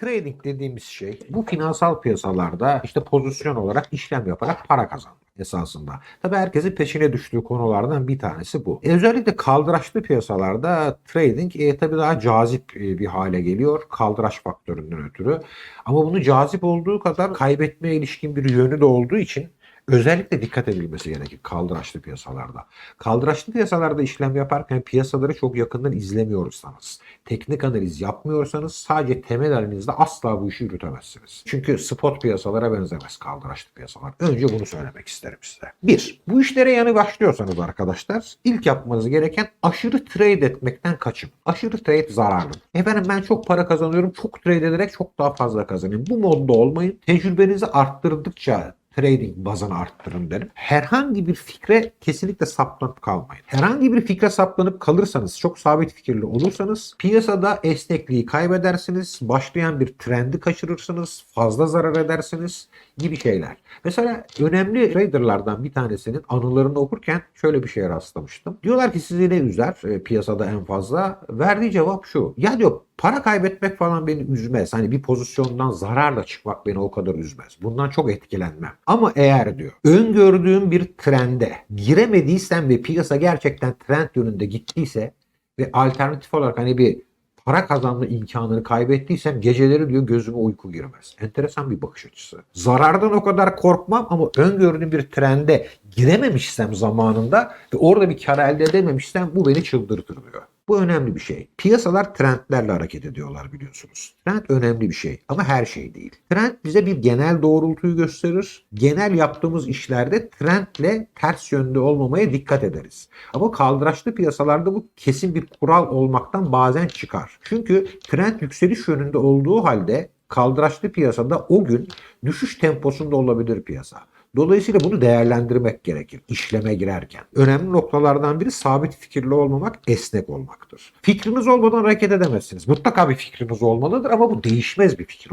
Trading dediğimiz şey bu finansal piyasalarda işte pozisyon olarak işlem yaparak para kazanmak esasında. Tabii herkesin peşine düştüğü konulardan bir tanesi bu. E, özellikle kaldıraçlı piyasalarda trading e, tabii daha cazip e, bir hale geliyor kaldıraç faktöründen ötürü. Ama bunu cazip olduğu kadar kaybetmeye ilişkin bir yönü de olduğu için özellikle dikkat edilmesi gerekir kaldıraçlı piyasalarda. Kaldıraçlı piyasalarda işlem yaparken piyasaları çok yakından izlemiyorsanız, teknik analiz yapmıyorsanız sadece temel analizde asla bu işi yürütemezsiniz. Çünkü spot piyasalara benzemez kaldıraçlı piyasalar. Önce bunu söylemek isterim size. Bir, bu işlere yanı başlıyorsanız arkadaşlar ilk yapmanız gereken aşırı trade etmekten kaçın. Aşırı trade zararlı. Efendim ben çok para kazanıyorum, çok trade ederek çok daha fazla kazanayım. Bu modda olmayın. Tecrübenizi arttırdıkça trading bazını arttırın derim. Herhangi bir fikre kesinlikle saplanıp kalmayın. Herhangi bir fikre saplanıp kalırsanız, çok sabit fikirli olursanız piyasada esnekliği kaybedersiniz, başlayan bir trendi kaçırırsınız, fazla zarar edersiniz gibi şeyler. Mesela önemli traderlardan bir tanesinin anılarını okurken şöyle bir şeye rastlamıştım. Diyorlar ki sizi ne üzer e, piyasada en fazla? Verdiği cevap şu. Ya diyor para kaybetmek falan beni üzmez. Hani bir pozisyondan zararla çıkmak beni o kadar üzmez. Bundan çok etkilenmem. Ama eğer diyor öngördüğüm bir trende giremediysen ve piyasa gerçekten trend yönünde gittiyse ve alternatif olarak hani bir para kazanma imkanını kaybettiysem geceleri diyor gözüme uyku girmez. Enteresan bir bakış açısı. Zarardan o kadar korkmam ama öngördüğüm bir trende girememişsem zamanında ve orada bir kar elde edememişsem bu beni çıldırtır diyor. Bu önemli bir şey. Piyasalar trendlerle hareket ediyorlar biliyorsunuz. Trend önemli bir şey ama her şey değil. Trend bize bir genel doğrultuyu gösterir. Genel yaptığımız işlerde trendle ters yönde olmamaya dikkat ederiz. Ama kaldıraçlı piyasalarda bu kesin bir kural olmaktan bazen çıkar. Çünkü trend yükseliş yönünde olduğu halde kaldıraçlı piyasada o gün düşüş temposunda olabilir piyasa. Dolayısıyla bunu değerlendirmek gerekir işleme girerken. Önemli noktalardan biri sabit fikirli olmamak, esnek olmaktır. Fikriniz olmadan hareket edemezsiniz. Mutlaka bir fikriniz olmalıdır ama bu değişmez bir fikir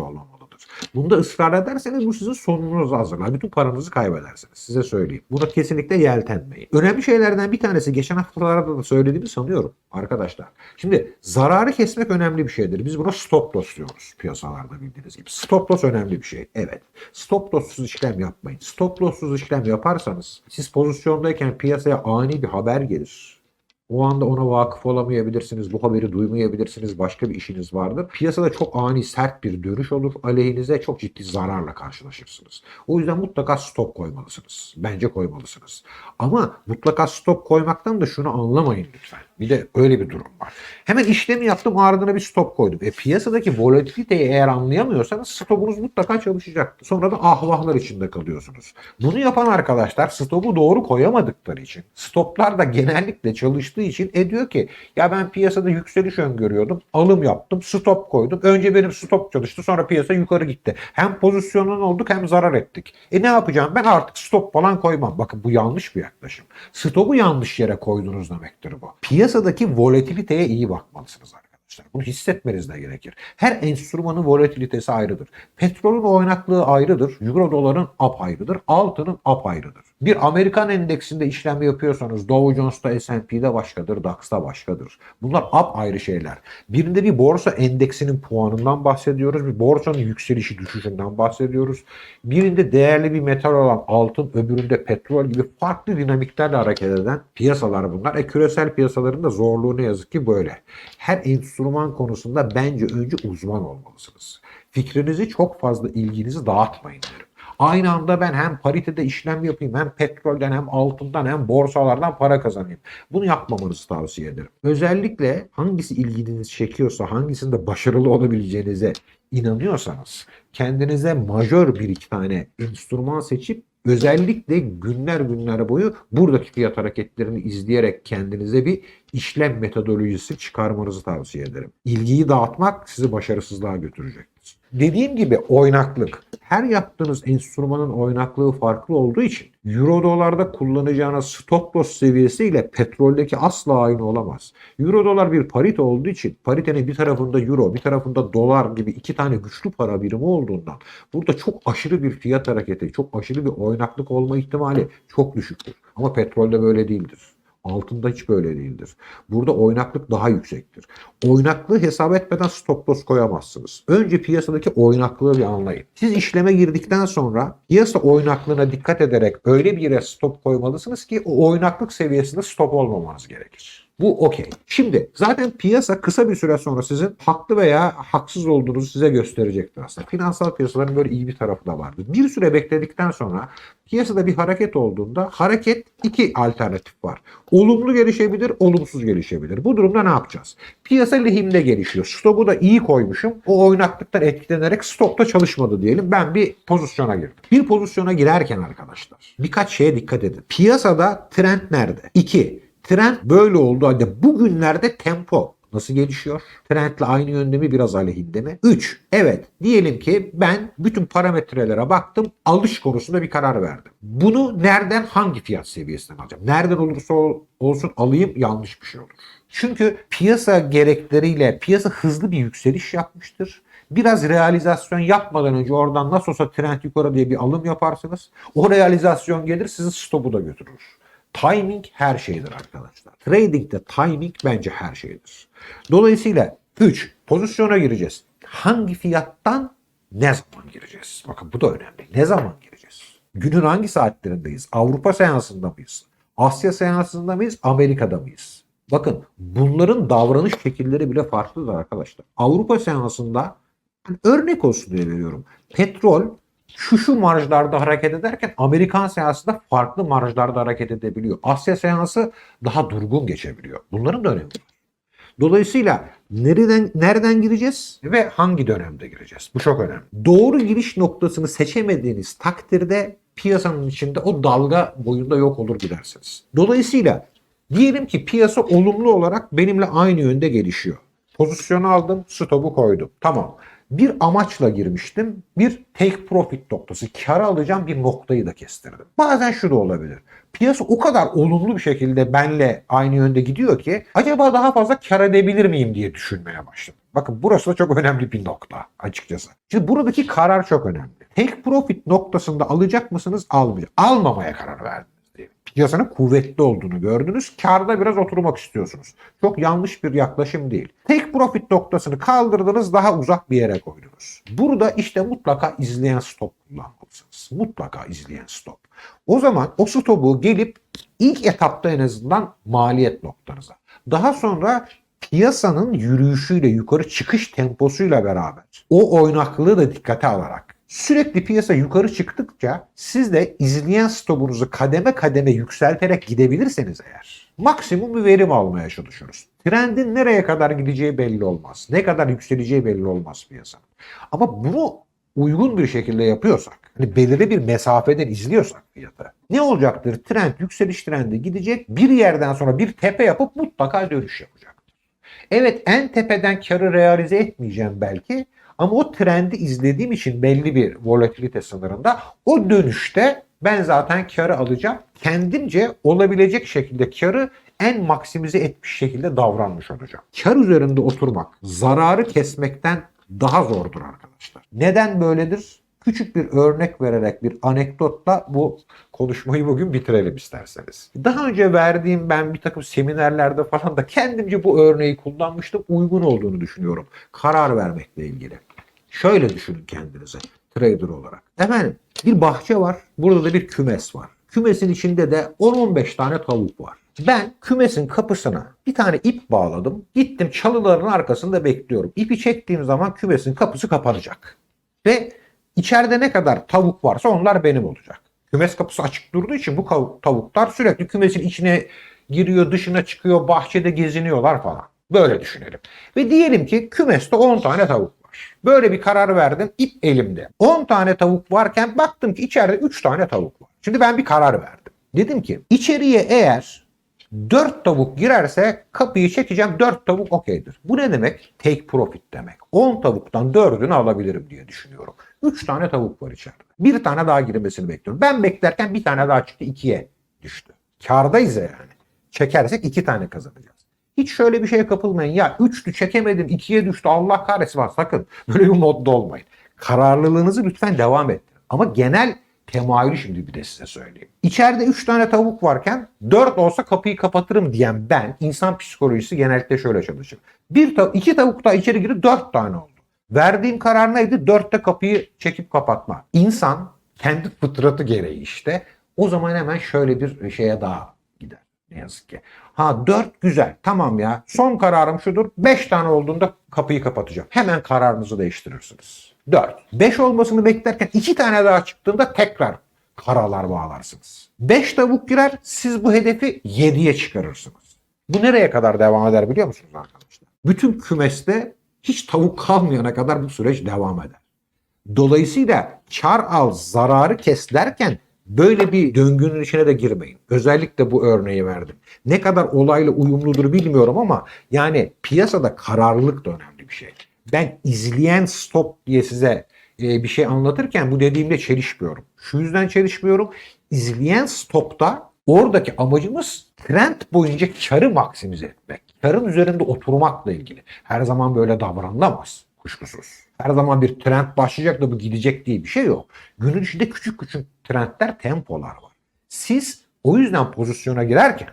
olmamalıdır. Bunda ısrar ederseniz bu sizin sonunuzu hazırlar. Bütün paranızı kaybedersiniz. Size söyleyeyim. Buna kesinlikle yeltenmeyin. Önemli şeylerden bir tanesi geçen haftalarda da söylediğimi sanıyorum arkadaşlar. Şimdi zararı kesmek önemli bir şeydir. Biz buna stop loss diyoruz piyasalarda bildiğiniz gibi. Stop loss önemli bir şey. Evet. Stop loss'suz işlem yapmayın. Stop loss'suz işlem yaparsanız siz pozisyondayken piyasaya ani bir haber gelir. O anda ona vakıf olamayabilirsiniz, bu haberi duymayabilirsiniz, başka bir işiniz vardır. Piyasada çok ani sert bir dönüş olur, aleyhinize çok ciddi zararla karşılaşırsınız. O yüzden mutlaka stop koymalısınız. Bence koymalısınız. Ama mutlaka stop koymaktan da şunu anlamayın lütfen. Bir de öyle bir durum var. Hemen işlemi yaptım ardına bir stop koydum. E piyasadaki volatiliteyi eğer anlayamıyorsanız stopunuz mutlaka çalışacaktır. Sonra da ahvahlar içinde kalıyorsunuz. Bunu yapan arkadaşlar stopu doğru koyamadıkları için, stoplar da genellikle çalıştığı için e diyor ki ya ben piyasada yükseliş öngörüyordum, alım yaptım, stop koydum. Önce benim stop çalıştı sonra piyasa yukarı gitti. Hem pozisyonun olduk hem zarar ettik. E ne yapacağım ben artık stop falan koymam. Bakın bu yanlış bir yaklaşım. Stopu yanlış yere koydunuz demektir bu. Piyasadaki volatiliteye iyi bakmalısınız arkadaşlar. Bunu hissetmeniz de gerekir. Her enstrümanın volatilitesi ayrıdır. Petrolün oynaklığı ayrıdır. Euro doların apayrıdır. Altının apayrıdır. Bir Amerikan endeksinde işlem yapıyorsanız Dow Jones'ta S&P'de başkadır, DAX'ta başkadır. Bunlar apayrı şeyler. Birinde bir borsa endeksinin puanından bahsediyoruz. Bir borsanın yükselişi düşüşünden bahsediyoruz. Birinde değerli bir metal olan altın, öbüründe petrol gibi farklı dinamiklerle hareket eden piyasalar bunlar. E küresel piyasaların da zorluğu ne yazık ki böyle. Her enstrüman konusunda bence önce uzman olmalısınız. Fikrinizi çok fazla ilginizi dağıtmayın derim. Aynı anda ben hem paritede işlem yapayım hem petrolden hem altından hem borsalardan para kazanayım. Bunu yapmamanızı tavsiye ederim. Özellikle hangisi ilginizi çekiyorsa hangisinde başarılı olabileceğinize inanıyorsanız kendinize majör bir iki tane enstrüman seçip özellikle günler günler boyu buradaki fiyat hareketlerini izleyerek kendinize bir işlem metodolojisi çıkarmanızı tavsiye ederim. İlgiyi dağıtmak sizi başarısızlığa götürecektir. Dediğim gibi oynaklık. Her yaptığınız enstrümanın oynaklığı farklı olduğu için Euro dolarda kullanacağınız stop loss seviyesi ile petroldeki asla aynı olamaz. Euro dolar bir parite olduğu için paritenin bir tarafında euro bir tarafında dolar gibi iki tane güçlü para birimi olduğundan burada çok aşırı bir fiyat hareketi, çok aşırı bir oynaklık olma ihtimali çok düşüktür. Ama petrolde böyle değildir. Altında hiç böyle değildir. Burada oynaklık daha yüksektir. Oynaklığı hesap etmeden stop loss koyamazsınız. Önce piyasadaki oynaklığı bir anlayın. Siz işleme girdikten sonra piyasa oynaklığına dikkat ederek öyle bir yere stop koymalısınız ki o oynaklık seviyesinde stop olmamanız gerekir. Bu okey. Şimdi zaten piyasa kısa bir süre sonra sizin haklı veya haksız olduğunuzu size gösterecektir aslında. Finansal piyasaların böyle iyi bir tarafı da vardır. Bir süre bekledikten sonra piyasada bir hareket olduğunda hareket iki alternatif var. Olumlu gelişebilir, olumsuz gelişebilir. Bu durumda ne yapacağız? Piyasa lehimde gelişiyor. Stopu da iyi koymuşum. O oynaklıktan etkilenerek stopta çalışmadı diyelim. Ben bir pozisyona girdim. Bir pozisyona girerken arkadaşlar birkaç şeye dikkat edin. Piyasada trend nerede? 2. Trend böyle oldu halde bugünlerde tempo nasıl gelişiyor? Trendle aynı yönde mi biraz aleyhinde mi? 3. Evet diyelim ki ben bütün parametrelere baktım alış konusunda bir karar verdim. Bunu nereden hangi fiyat seviyesinden alacağım? Nereden olursa ol- olsun alayım yanlış bir şey olur. Çünkü piyasa gerekleriyle piyasa hızlı bir yükseliş yapmıştır. Biraz realizasyon yapmadan önce oradan nasıl olsa trend yukarı diye bir alım yaparsınız. O realizasyon gelir sizi stopu da götürür. Timing her şeydir arkadaşlar. Trading'de timing bence her şeydir. Dolayısıyla 3. Pozisyona gireceğiz. Hangi fiyattan ne zaman gireceğiz? Bakın bu da önemli. Ne zaman gireceğiz? Günün hangi saatlerindeyiz? Avrupa seansında mıyız? Asya seansında mıyız? Amerika'da mıyız? Bakın bunların davranış şekilleri bile farklıdır arkadaşlar. Avrupa seansında örnek olsun diye veriyorum. Petrol şu şu marjlarda hareket ederken Amerikan seansında farklı marjlarda hareket edebiliyor. Asya seansı daha durgun geçebiliyor. Bunların da önemi var. Dolayısıyla nereden nereden gireceğiz ve hangi dönemde gireceğiz? Bu çok önemli. Doğru giriş noktasını seçemediğiniz takdirde piyasanın içinde o dalga boyunda yok olur gidersiniz. Dolayısıyla diyelim ki piyasa olumlu olarak benimle aynı yönde gelişiyor. Pozisyonu aldım, stopu koydum. Tamam. Bir amaçla girmiştim. Bir take profit noktası, kar alacağım bir noktayı da kestirdim. Bazen şu da olabilir. Piyasa o kadar olumlu bir şekilde benle aynı yönde gidiyor ki acaba daha fazla kar edebilir miyim diye düşünmeye başladım. Bakın burası da çok önemli bir nokta açıkçası. Şimdi buradaki karar çok önemli. Take profit noktasında alacak mısınız, almayacak. Almamaya karar diyelim. Piyasanın kuvvetli olduğunu gördünüz. Karda biraz oturmak istiyorsunuz. Çok yanlış bir yaklaşım değil. Take profit noktasını kaldırdınız daha uzak bir yere koydunuz. Burada işte mutlaka izleyen stop kullanmalısınız. Mutlaka izleyen stop. O zaman o stopu gelip ilk etapta en azından maliyet noktanıza. Daha sonra piyasanın yürüyüşüyle yukarı çıkış temposuyla beraber o oynaklığı da dikkate alarak sürekli piyasa yukarı çıktıkça siz de izleyen stopunuzu kademe kademe yükselterek gidebilirseniz eğer maksimum bir verim almaya çalışıyoruz. Trendin nereye kadar gideceği belli olmaz. Ne kadar yükseleceği belli olmaz piyasanın. Ama bunu uygun bir şekilde yapıyorsak, hani belirli bir mesafeden izliyorsak fiyatı ne olacaktır? Trend yükseliş trendi gidecek. Bir yerden sonra bir tepe yapıp mutlaka dönüş yapacaktır. Evet en tepeden karı realize etmeyeceğim belki ama o trendi izlediğim için belli bir volatilite sınırında o dönüşte ben zaten karı alacağım. Kendimce olabilecek şekilde karı en maksimize etmiş şekilde davranmış olacağım. Kar üzerinde oturmak zararı kesmekten daha zordur arkadaşlar. Neden böyledir? Küçük bir örnek vererek bir anekdotla bu konuşmayı bugün bitirelim isterseniz. Daha önce verdiğim ben bir takım seminerlerde falan da kendimce bu örneği kullanmıştım. Uygun olduğunu düşünüyorum. Karar vermekle ilgili. Şöyle düşünün kendinize trader olarak. Efendim bir bahçe var. Burada da bir kümes var. Kümesin içinde de 10-15 tane tavuk var. Ben kümesin kapısına bir tane ip bağladım. Gittim çalıların arkasında bekliyorum. İpi çektiğim zaman kümesin kapısı kapanacak. Ve içeride ne kadar tavuk varsa onlar benim olacak. Kümes kapısı açık durduğu için bu tavuklar sürekli kümesin içine giriyor, dışına çıkıyor, bahçede geziniyorlar falan. Böyle düşünelim. Ve diyelim ki kümeste 10 tane tavuk var. Böyle bir karar verdim. İp elimde. 10 tane tavuk varken baktım ki içeride 3 tane tavuk var. Şimdi ben bir karar verdim. Dedim ki içeriye eğer 4 tavuk girerse kapıyı çekeceğim 4 tavuk okeydir. Bu ne demek? Take profit demek. 10 tavuktan 4'ünü alabilirim diye düşünüyorum. 3 tane tavuk var içeride. Bir tane daha girmesini bekliyorum. Ben beklerken bir tane daha çıktı 2'ye düştü. Kardayız ya yani. Çekersek 2 tane kazanacağız. Hiç şöyle bir şeye kapılmayın. Ya 3'tü çekemedim 2'ye düştü Allah kahretsin var sakın. Böyle bir modda olmayın. Kararlılığınızı lütfen devam ettirin. Ama genel temayülü şimdi bir de size söyleyeyim. İçeride 3 tane tavuk varken 4 olsa kapıyı kapatırım diyen ben insan psikolojisi genellikle şöyle çalışır. Bir tav iki tavuk daha içeri girdi 4 tane oldu. Verdiğim karar neydi? Dörtte kapıyı çekip kapatma. İnsan kendi fıtratı gereği işte o zaman hemen şöyle bir şeye daha. Ne yazık ki. Ha dört güzel tamam ya son kararım şudur. Beş tane olduğunda kapıyı kapatacağım. Hemen kararınızı değiştirirsiniz. Dört. Beş olmasını beklerken iki tane daha çıktığında tekrar karalar bağlarsınız. Beş tavuk girer siz bu hedefi yediye çıkarırsınız. Bu nereye kadar devam eder biliyor musunuz arkadaşlar? Bütün kümeste hiç tavuk kalmayana kadar bu süreç devam eder. Dolayısıyla kar al, zararı kes derken böyle bir döngünün içine de girmeyin. Özellikle bu örneği verdim. Ne kadar olayla uyumludur bilmiyorum ama yani piyasada kararlılık da önemli bir şey. Ben izleyen stop diye size e, bir şey anlatırken bu dediğimde çelişmiyorum. Şu yüzden çelişmiyorum. İzleyen stopta oradaki amacımız trend boyunca karı maksimize etmek. Karın üzerinde oturmakla ilgili. Her zaman böyle davranılamaz kuşkusuz. Her zaman bir trend başlayacak da bu gidecek diye bir şey yok. Günün içinde küçük küçük trendler, tempolar var. Siz o yüzden pozisyona girerken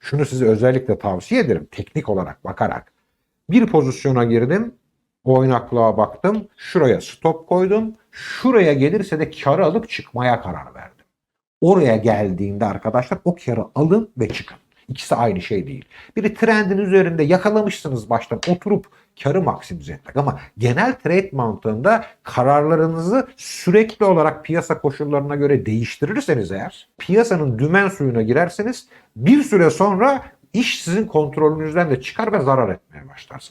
şunu size özellikle tavsiye ederim teknik olarak bakarak. Bir pozisyona girdim, oynaklığa baktım, şuraya stop koydum, şuraya gelirse de karı alıp çıkmaya karar verdim. Oraya geldiğinde arkadaşlar o karı alın ve çıkın. İkisi aynı şey değil. Biri trendin üzerinde yakalamışsınız baştan oturup karı maksimize etmek. Ama genel trade mantığında kararlarınızı sürekli olarak piyasa koşullarına göre değiştirirseniz eğer piyasanın dümen suyuna girerseniz bir süre sonra iş sizin kontrolünüzden de çıkar ve zarar etmeye başlarsınız.